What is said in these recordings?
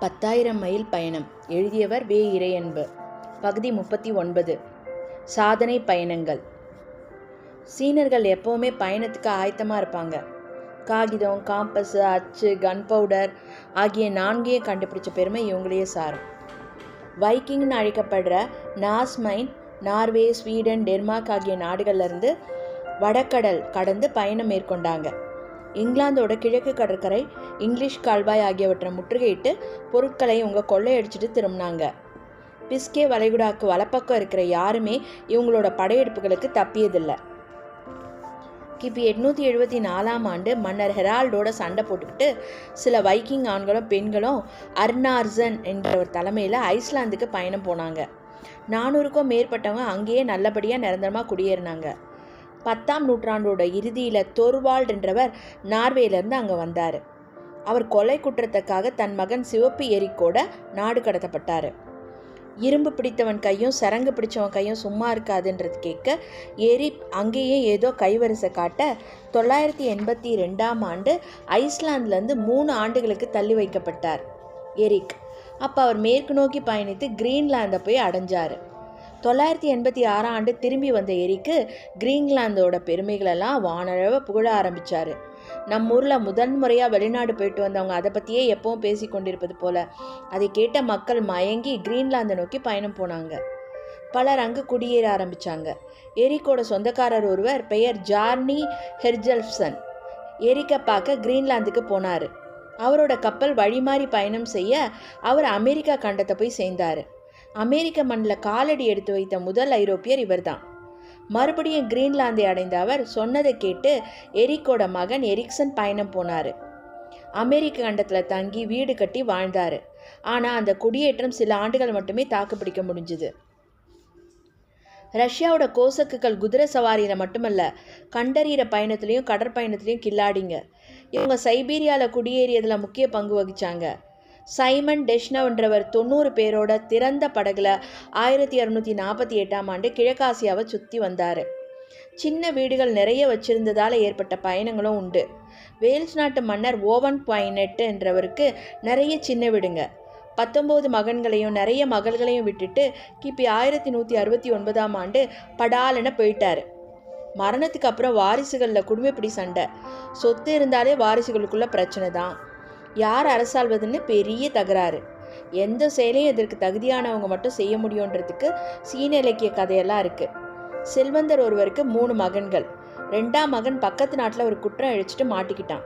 பத்தாயிரம் மைல் பயணம். எழுதியவர் வே. இறையன்பு. பகுதி முப்பத்தி ஒன்பது. சாதனை பயணங்கள். சீனர்கள் எப்போவுமே பயணத்துக்கு ஆயத்தமாக இருப்பாங்க. காகிதம் காம்பஸ் அச்சு கன் பவுடர் ஆகிய நான்கையும் கண்டுபிடிச்ச பெருமை இவங்களையே சாரும். வைக்கிங்னு அழைக்கப்படுற நாஸ்மைன் நார்வே ஸ்வீடன் டென்மார்க் ஆகிய நாடுகள்லேருந்து வடக்கடல் கடந்து பயணம் மேற்கொண்டாங்க. இங்கிலாந்தோட கிழக்கு கடற்கரை இங்கிலீஷ் கால்வாய் ஆகியவற்றை முற்றுகையிட்டு பொருட்களை இவங்க கொள்ளையடிச்சிட்டு திரும்பினாங்க. பிஸ்கே வளைகுடாக்கு வலப்பக்கம் இருக்கிற யாருமே இவங்களோட படையெடுப்புகளுக்கு தப்பியதில்லை. கிபி எட்நூற்றி எழுபத்தி நாலாம் ஆண்டு மன்னர் ஹெரால்டோட சண்டை போட்டுக்கிட்டு சில வைக்கிங் ஆண்களும் பெண்களும் அர்னார்சன் ஒரு தலைமையில் ஐஸ்லாந்துக்கு பயணம் போனாங்க. நானூறுக்கும் மேற்பட்டவங்க அங்கேயே நல்லபடியாக நிரந்தரமாக குடியேறினாங்க. பத்தாம் நூற்றாண்டோட இறுதியில் தொர்வால்ட் என்றவர் நார்வேலேருந்து அங்கே வந்தார். அவர் கொலை குற்றத்துக்காக தன் மகன் சிவப்பு எரிக்கோட நாடு கடத்தப்பட்டார். இரும்பு பிடித்தவன் கையும் சரங்கு பிடித்தவன் கையும் சும்மா இருக்காதுன்றது கேட்க ஏறி அங்கேயே ஏதோ கைவரிசை காட்ட தொள்ளாயிரத்தி எண்பத்தி ரெண்டாம் ஆண்டு ஐஸ்லாந்துலேருந்து மூணு ஆண்டுகளுக்கு தள்ளி வைக்கப்பட்டார் எரிக் அப்போ அவர் மேற்கு நோக்கி பயணித்து கிரீன்லாந்தை போய் அடைஞ்சார். தொள்ளாயிரத்தி எண்பத்தி ஆறாம் ஆண்டு திரும்பி வந்த எரிக்கு கிரீன்லாந்தோட பெருமைகளெல்லாம் வானழவ புகழ ஆரம்பித்தார் நம்ம ஊரில் முதன் முறையாக வெளிநாடு போயிட்டு வந்தவங்க அதை பற்றியே எப்பவும் பேசி கொண்டிருப்பது போல. அதை கேட்ட மக்கள் மயங்கி கிரீன்லாந்தை நோக்கி பயணம் போனாங்க. பலர் அங்கு குடியேற ஆரம்பித்தாங்க எரிக்கோட சொந்தக்காரர் ஒருவர் பெயர் ஜார்னி ஹெர்ஜல்ஃப்சன். எரிக்கை பார்க்க கிரீன்லாந்துக்கு போனார். அவரோட கப்பல் வழிமாறி பயணம் செய்ய அவர் அமெரிக்கா கண்டத்தை போய் சேர்ந்தார். அமெரிக்க மண்ணில் காலடி எடுத்து வைத்த முதல் ஐரோப்பியர் இவர்தான். மறுபடியும் கிரீன்லாந்தை அடைந்த அவர் சொன்னதை கேட்டு எரிக்கோட மகன் எரிக்சன் பயணம் போனார். அமெரிக்க கண்டத்தில் தங்கி வீடு கட்டி வாழ்ந்தார். ஆனால் அந்த குடியேற்றம் சில ஆண்டுகள் மட்டுமே தாக்கு பிடிக்க முடிஞ்சுது. ரஷ்யாவோட கோசக்குகள் குதிரை சவாரியில் மட்டுமல்ல கண்டறிகிற பயணத்துலேயும் கடற்பயணத்துலேயும் கில்லாடிங்க. இவங்க சைபீரியாவில் குடியேறியதில் முக்கிய பங்கு வகித்தாங்க சைமன் டெஷ்னவ்ன்றவர் தொண்ணூறு பேரோட திறந்த படகுல ஆயிரத்தி இரநூத்தி நாற்பத்தி எட்டாம் ஆண்டு கிழக்காசியாவை சுற்றி வந்தார். சின்ன வீடுகள் நிறைய வச்சிருந்ததால் ஏற்பட்ட பயணங்களும் உண்டு. வேல்ஸ் நாட்டு மன்னர் ஓவன் குவைனெட் என்றவருக்கு நிறைய சின்ன வீடுங்க. பத்தொம்போது மகன்களையும் நிறைய மகள்களையும் விட்டுட்டு கிபி ஆயிரத்தி நூற்றி அறுபத்தி ஒன்பதாம் ஆண்டு படாலன போயிட்டார். மரணத்துக்கு அப்புறம் வாரிசுகளில் குடும்பப்படி சண்டை. சொத்து இருந்தாலே வாரிசுகளுக்குள்ள பிரச்சனை தான். யார் அரசாள்வதுன்னு பெரிய தகராறு. எந்த செயலையும் இதற்கு தகுதியானவங்க மட்டும் செய்ய முடியுன்றதுக்கு சீன இலக்கிய கதையெல்லாம் இருக்குது செல்வந்தர் ஒருவருக்கு மூணு மகன்கள். ரெண்டாம் மகன் பக்கத்து நாட்டில் ஒரு குற்றம் அழிச்சிட்டு மாட்டிக்கிட்டான்.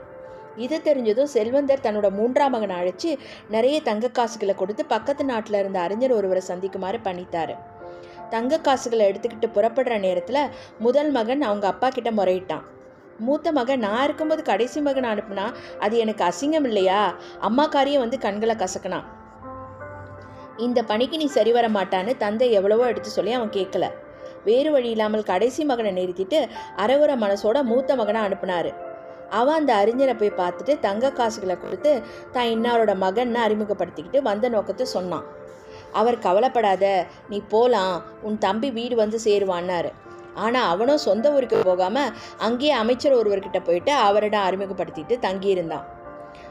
இது தெரிஞ்சதும் செல்வந்தர் தன்னோட மூன்றாம் மகனை அழைச்சி நிறைய தங்க காசுகளை கொடுத்து பக்கத்து நாட்டில் இருந்த அறிஞர் ஒருவரை சந்திக்குமாறு பண்ணித்தார் தங்க காசுகளை எடுத்துக்கிட்டு புறப்படுற நேரத்தில் முதல் மகன் அவங்க அப்பா கிட்ட முறையிட்டான். மூத்த மகன் நான் இருக்கும்போது கடைசி மகன் அனுப்புனா அது எனக்கு அசிங்கம் இல்லையா? அம்மாக்காரியே வந்து கண்களை கசக்கினான் இந்த பணிக்கு நீ சரி வர மாட்டான்னு தந்தை எவ்வளவோ எடுத்து சொல்லி அவன் கேட்கல. வேறு வழி இல்லாமல் கடைசி மகனை நிறுத்திட்டு அரைகுற மனசோட மூத்த மகனை அனுப்புனாரு. அவன் அந்த அறிஞரை போய் பார்த்துட்டு தங்க காசுகளை கொடுத்து தான் இன்னாரோட மகன்னு அறிமுகப்படுத்திக்கிட்டு வந்த நோக்கத்தை சொன்னான். அவர் கவலைப்படாத நீ போகலாம் உன் தம்பி வீடு வந்து சேருவான்னாரு. ஆனால் அவனும் சொந்த ஊருக்கு போகாமல் அங்கேயே அமைச்சர் ஒருவர்கிட்ட போயிட்டு அவரிடம் அறிமுகப்படுத்திட்டு தங்கியிருந்தான்.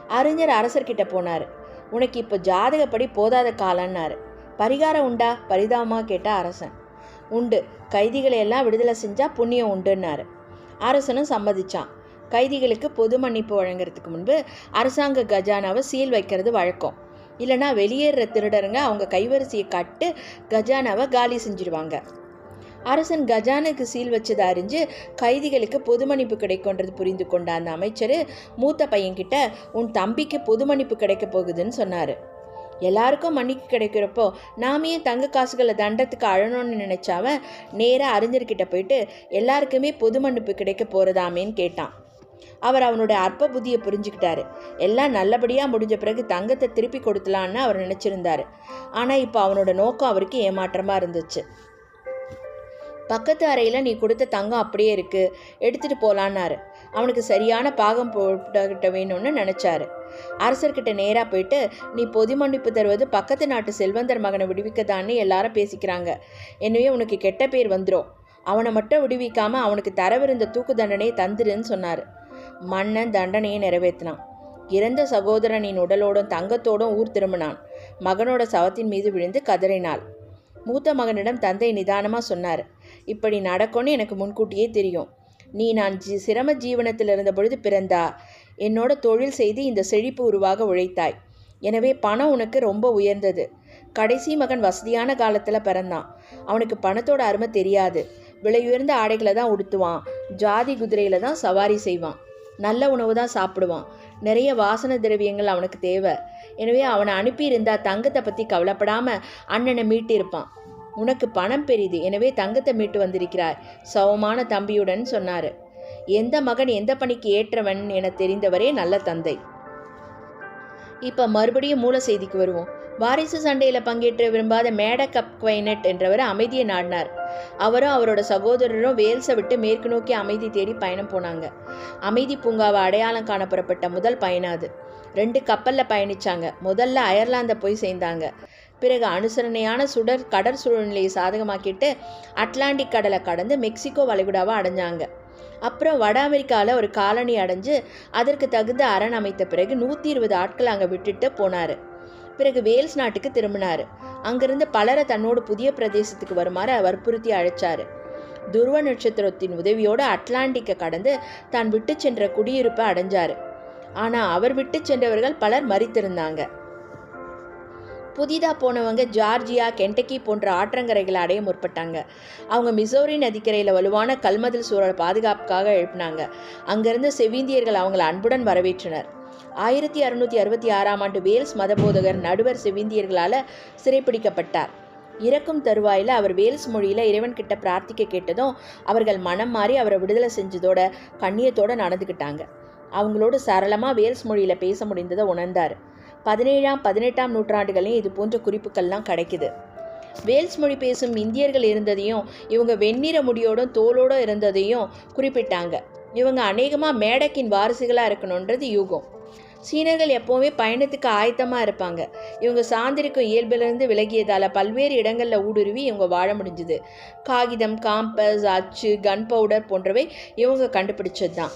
அறிஞர் அரசர்கிட்ட போனார். உனக்கு இப்போ ஜாதகப்படி போதாத காலன்னாரு. பரிகாரம் உண்டா? பரிதாபமாக கேட்டா அரசன். உண்டு. கைதிகளை எல்லாம் விடுதலை செஞ்சால் புண்ணியம் உண்டுன்னாரு. அரசனும் சம்மதிச்சான். கைதிகளுக்கு பொது மன்னிப்பு வழங்குறதுக்கு முன்பு அரசாங்க கஜானாவை சீல் வைக்கிறது வழக்கம். இல்லைனா வெளியேறுற திருடருங்க அவங்க கைவரிசையை கட்டு கஜானாவை காலி செஞ்சிருவாங்க. அரசன் கஜானுக்கு சீல் வச்சதை அறிஞ்சு கைதிகளுக்கு பொது மன்னிப்பு கிடைக்கும்ன்றது புரிந்து கொண்ட அந்த அமைச்சர் மூத்த பையன்கிட்ட உன் தம்பிக்கு பொது மன்னிப்பு கிடைக்க போகுதுன்னு சொன்னார். எல்லாருக்கும் மன்னிப்பு கிடைக்கிறப்போ நாமே தங்க காசுகளை தண்டத்துக்கு அழணும்னு நினச்சாவன் நேராக அறிஞர்கிட்ட போயிட்டு எல்லாருக்குமே பொது மன்னிப்பு கிடைக்க போகிறதாமேன்னு கேட்டான். அவர் அவனுடைய அற்ப புத்தியை புரிஞ்சுக்கிட்டாரு. எல்லாம் நல்லபடியாக முடிஞ்ச பிறகு தங்கத்தை திருப்பி கொடுத்தலான்னு அவர் நினச்சிருந்தாரு. ஆனால் இப்போ அவனோட நோக்கம் அவருக்கு ஏமாற்றமாக இருந்துச்சு. பக்கத்து அறையில் நீ கொடுத்த தங்கம் அப்படியே இருக்குது எடுத்துகிட்டு போகலான்னாரு அவனுக்கு சரியான பாகம் போட்டுக்கிட்ட வேணும்னு நினச்சாரு. அரசர்கிட்ட நேராக போயிட்டு நீ பொது மன்னிப்பு தருவது பக்கத்து நாட்டு செல்வந்தர் மகனை விடுவிக்கதான்னு எல்லாரும் பேசிக்கிறாங்க. எனவே உனக்கு கெட்ட பேர் வந்துடும் அவனை மட்டும் விடுவிக்காமல் அவனுக்கு தரவிருந்த தூக்கு தண்டனையை தந்துடுன்னு சொன்னார். மன்னன் தண்டனையை நிறைவேற்றினான் இறந்த சகோதரனின் உடலோடும் தங்கத்தோடும் ஊர் திரும்பினான். மகனோட சவத்தின் மீது விழுந்து கதறினாள். மூத்த மகனிடம் தந்தை நிதானமாக சொன்னார். இப்படி நடக்கும்னு எனக்கு முன்கூட்டியே தெரியும். நீ நான் ஜி சிரம ஜீவனத்தில் இருந்த பொழுது பிறந்தா. என்னோட தொழில் செய்து இந்த செழிப்பு உருவாக உழைத்தாய். எனவே பணம் உனக்கு ரொம்ப உயர்ந்தது. கடைசி மகன் வசதியான காலத்தில் பிறந்தான். அவனுக்கு பணத்தோட அருமை தெரியாது. விலையுயர்ந்த ஆடைகளை தான் உடுத்துவான். ஜாதி குதிரையில் தான் சவாரி செய்வான். நல்ல உணவு தான் சாப்பிடுவான். நிறைய வாசன திரவியங்கள் அவனுக்கு தேவை. எனவே அவனை அனுப்பியிருந்தா தங்கத்தை பற்றி கவலைப்படாமல் அண்ணனை மீட்டிருப்பான். உனக்கு பணம் பெரிது எனவே தங்கத்தை மீட்டு வந்திருக்கிறாய் சவமான தம்பியுடன் சொன்னார். எந்த மகன் எந்த பணிக்கு ஏற்றவன் என தெரிந்தவரே நல்ல தந்தை. இப்போ மறுபடியும் மூல செய்திக்கு வருவோம். வாரிசு சண்டையில் பங்கேற்ற விரும்பாத மேடக் குவைனட் என்றவர் அமைதியை நாடினார். அவரும் அவரோட சகோதரரும் வேல்ஸை விட்டு மேற்கு நோக்கி அமைதி தேடி பயணம் போனாங்க. அமைதி பூங்காவை அடையாளம் காண புறப்பட்ட முதல் பயணம் அது. ரெண்டு கப்பலில் பயணிச்சாங்க. முதல்ல அயர்லாந்தை போய் சேர்ந்தாங்க. பிறகு அனுசரணையான சுடர் கடற் சூழ்நிலையை சாதகமாக்கிட்டு அட்லாண்டிக் கடலை கடந்து மெக்சிகோ வளைகுடாவை அடைஞ்சாங்க. அப்புறம் வட அமெரிக்காவில் ஒரு காலனி அடைஞ்சு அதற்கு தகுந்த அரண் அமைத்த பிறகு நூற்றி இருபது ஆட்கள் அங்கே விட்டுட்டு போனார். பிறகு வேல்ஸ் நாட்டுக்கு திரும்பினார். அங்கிருந்து பலரை தன்னோடு புதிய பிரதேசத்துக்கு வருமாறு வற்புறுத்தி அழைச்சார். துருவ நட்சத்திரத்தின் உதவியோடு அட்லாண்டிக்கை கடந்து தான் விட்டு சென்ற குடியிருப்பை அடைஞ்சார். ஆனால் அவர் விட்டு சென்றவர்கள் பலர் மறித்திருந்தாங்க. புதிதாக போனவங்க ஜார்ஜியா கென்டக்கி போன்ற ஆற்றங்கரைகளை அடைய முற்பட்டாங்க. அவங்க மிசோரி நதிக்கரையில் வலுவான கல்மதில் சூழல் பாதுகாப்புக்காக எழுப்பினாங்க. அங்கிருந்து செவிந்தியர்கள் அவங்கள அன்புடன் வரவேற்றனர். ஆயிரத்தி அறுநூற்றி அறுபத்தி ஆறாம் ஆண்டு வேல்ஸ் மதபோதகர் நடுவர் செவிந்தியர்களால் சிறைப்பிடிக்கப்பட்டார். இறக்கும் தருவாயில் அவர் வேல்ஸ் மொழியில் இறைவன்கிட்ட பிரார்த்திக்க கேட்டதும் அவர்கள் மனம் மாறி அவரை விடுதலை செஞ்சதோட கண்ணியத்தோடு நடந்துக்கிட்டாங்க அவங்களோட சரளமாக வேல்ஸ் மொழியில் பேச முடிந்ததை உணர்ந்தார். பதினேழாம் பதினெட்டாம் நூற்றாண்டுகளையும் இது போன்ற குறிப்புகள்லாம் கிடைக்குது. வேல்ஸ் மொழி பேசும் இந்தியர்கள் இருந்ததையும் இவங்க வெண்ணிற முடியோடும் தோலோடும் இருந்ததையும் குறிப்பிட்டாங்க. இவங்க அநேகமாக மேடக்கின் வாரிசுகளாக இருக்கணுன்றது யூகம். சீனர்கள் எப்போவுமே பயணத்துக்கு ஆயத்தமாக இருப்பாங்க. இவங்க சார்ந்திருக்கும் இயல்பிலிருந்து விலகியதால் பல்வேறு இடங்களில் ஊடுருவி இவங்க வாழ முடிஞ்சுது. காகிதம் காம்பஸ் அச்சு கன் பவுடர் போன்றவை இவங்க கண்டுபிடிச்சது தான்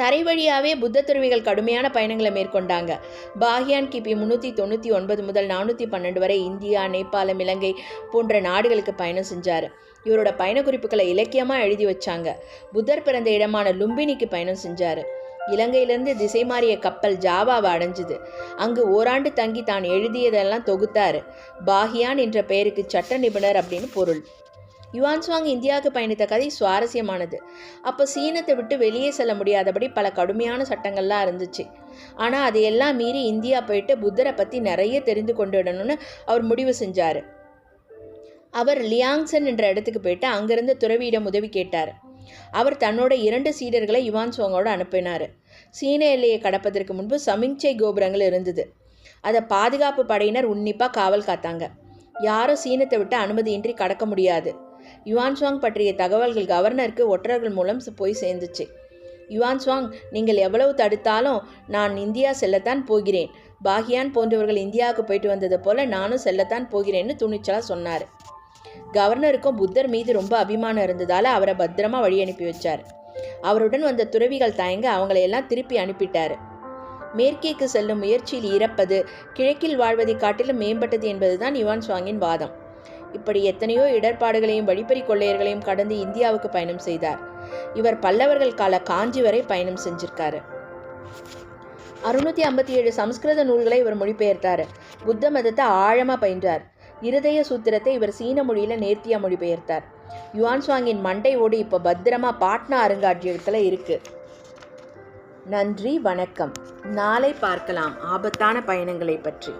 தரை வழியாகவே புத்த துறவிகள் கடுமையான பயணங்களை மேற்கொண்டாங்க. பாகியான் கிபி முன்னூற்றி தொண்ணூற்றி ஒன்பது முதல் நானூற்றி பன்னெண்டு வரை இந்தியா நேபாளம் இலங்கை போன்ற நாடுகளுக்கு பயணம் செஞ்சார். இவரோட பயண குறிப்புகளை இலக்கியமாக எழுதி வச்சாங்க. புத்தர் பிறந்த இடமான லும்பினிக்கு பயணம் செஞ்சார். இலங்கையிலிருந்து திசை மாறிய கப்பல் ஜாவாவை அடைஞ்சுது. அங்கு ஓராண்டு தங்கி தான் எழுதியதெல்லாம் தொகுத்தார். பாகியான் என்ற பெயருக்கு சட்ட நிபுணர் அப்படின்னு பொருள். யுவான்ஸ்வாங் இந்தியாவுக்கு பயணித்த கதை சுவாரஸ்யமானது. அப்போ சீனத்தை விட்டு வெளியே செல்ல முடியாதபடி பல கடுமையான சட்டங்கள்லாம் இருந்துச்சு. ஆனால் அதையெல்லாம் மீறி இந்தியா போயிட்டு புத்தரை பற்றி நிறைய தெரிந்து கொண்டுடணும்னு அவர் முடிவு செஞ்சார். அவர் லியாங்சன் என்ற இடத்துக்கு போயிட்டு அங்கிருந்து துறவியிடம் உதவி கேட்டார். அவர் தன்னோட இரண்டு சீடர்களை யுவான் அனுப்பினார். சீன எல்லையை கடப்பதற்கு முன்பு சமிஞ்சை கோபுரங்கள் இருந்தது. அதை பாதுகாப்பு படையினர் உன்னிப்பாக காவல் காத்தாங்க. யாரும் சீனத்தை விட்டு அனுமதியின்றி கடக்க முடியாது. யுவான் சுவாங் பற்றிய தகவல்கள் கவர்னருக்கு ஒற்றர்கள் மூலம் போய் சேர்ந்துச்சு. யுவான் சுவாங் நீங்கள் எவ்வளவு தடுத்தாலும் நான் இந்தியா செல்லத்தான் போகிறேன். பாகியான் போன்றவர்கள் இந்தியாவுக்கு போயிட்டு வந்தது போல நானும் செல்லத்தான் போகிறேன்னு துணிச்சலாக சொன்னார். கவர்னருக்கும் புத்தர் மீது ரொம்ப அபிமானம் இருந்ததால் அவரை பத்திரமா வழி அனுப்பி வச்சார். அவருடன் வந்த துறவிகள் தயங்க அவங்களையெல்லாம் திருப்பி அனுப்பிட்டார். மேற்கேக்கு செல்லும் முயற்சியில் இறப்பது கிழக்கில் வாழ்வதை காட்டிலும் மேம்பட்டது என்பதுதான் யுவான் சுவாங்கின் வாதம். இப்படி எத்தனையோ இடர்பாடுகளையும் வழிப்பறி கொள்ளையர்களையும் கடந்து இந்தியாவுக்கு பயணம் செய்தார். இவர் பல்லவர்கள் கால காஞ்சி வரை பயணம் செஞ்சிருக்காரு. அறுநூத்தி ஐம்பத்தி ஏழு சமஸ்கிருத நூல்களை இவர் மொழிபெயர்த்தார். புத்த மதத்தை ஆழமாக பயின்றார். இருதய சூத்திரத்தை இவர் சீன மொழியில் நேர்த்தியாக மொழிபெயர்த்தார். யுவான் சுவாங்கின் மண்டை ஓடு இப்போ பத்திரமா பாட்னா அருங்காட்சியகத்தில் இருக்கு. நன்றி வணக்கம். நாளை பார்க்கலாம் ஆபத்தான பயணங்களை பற்றி.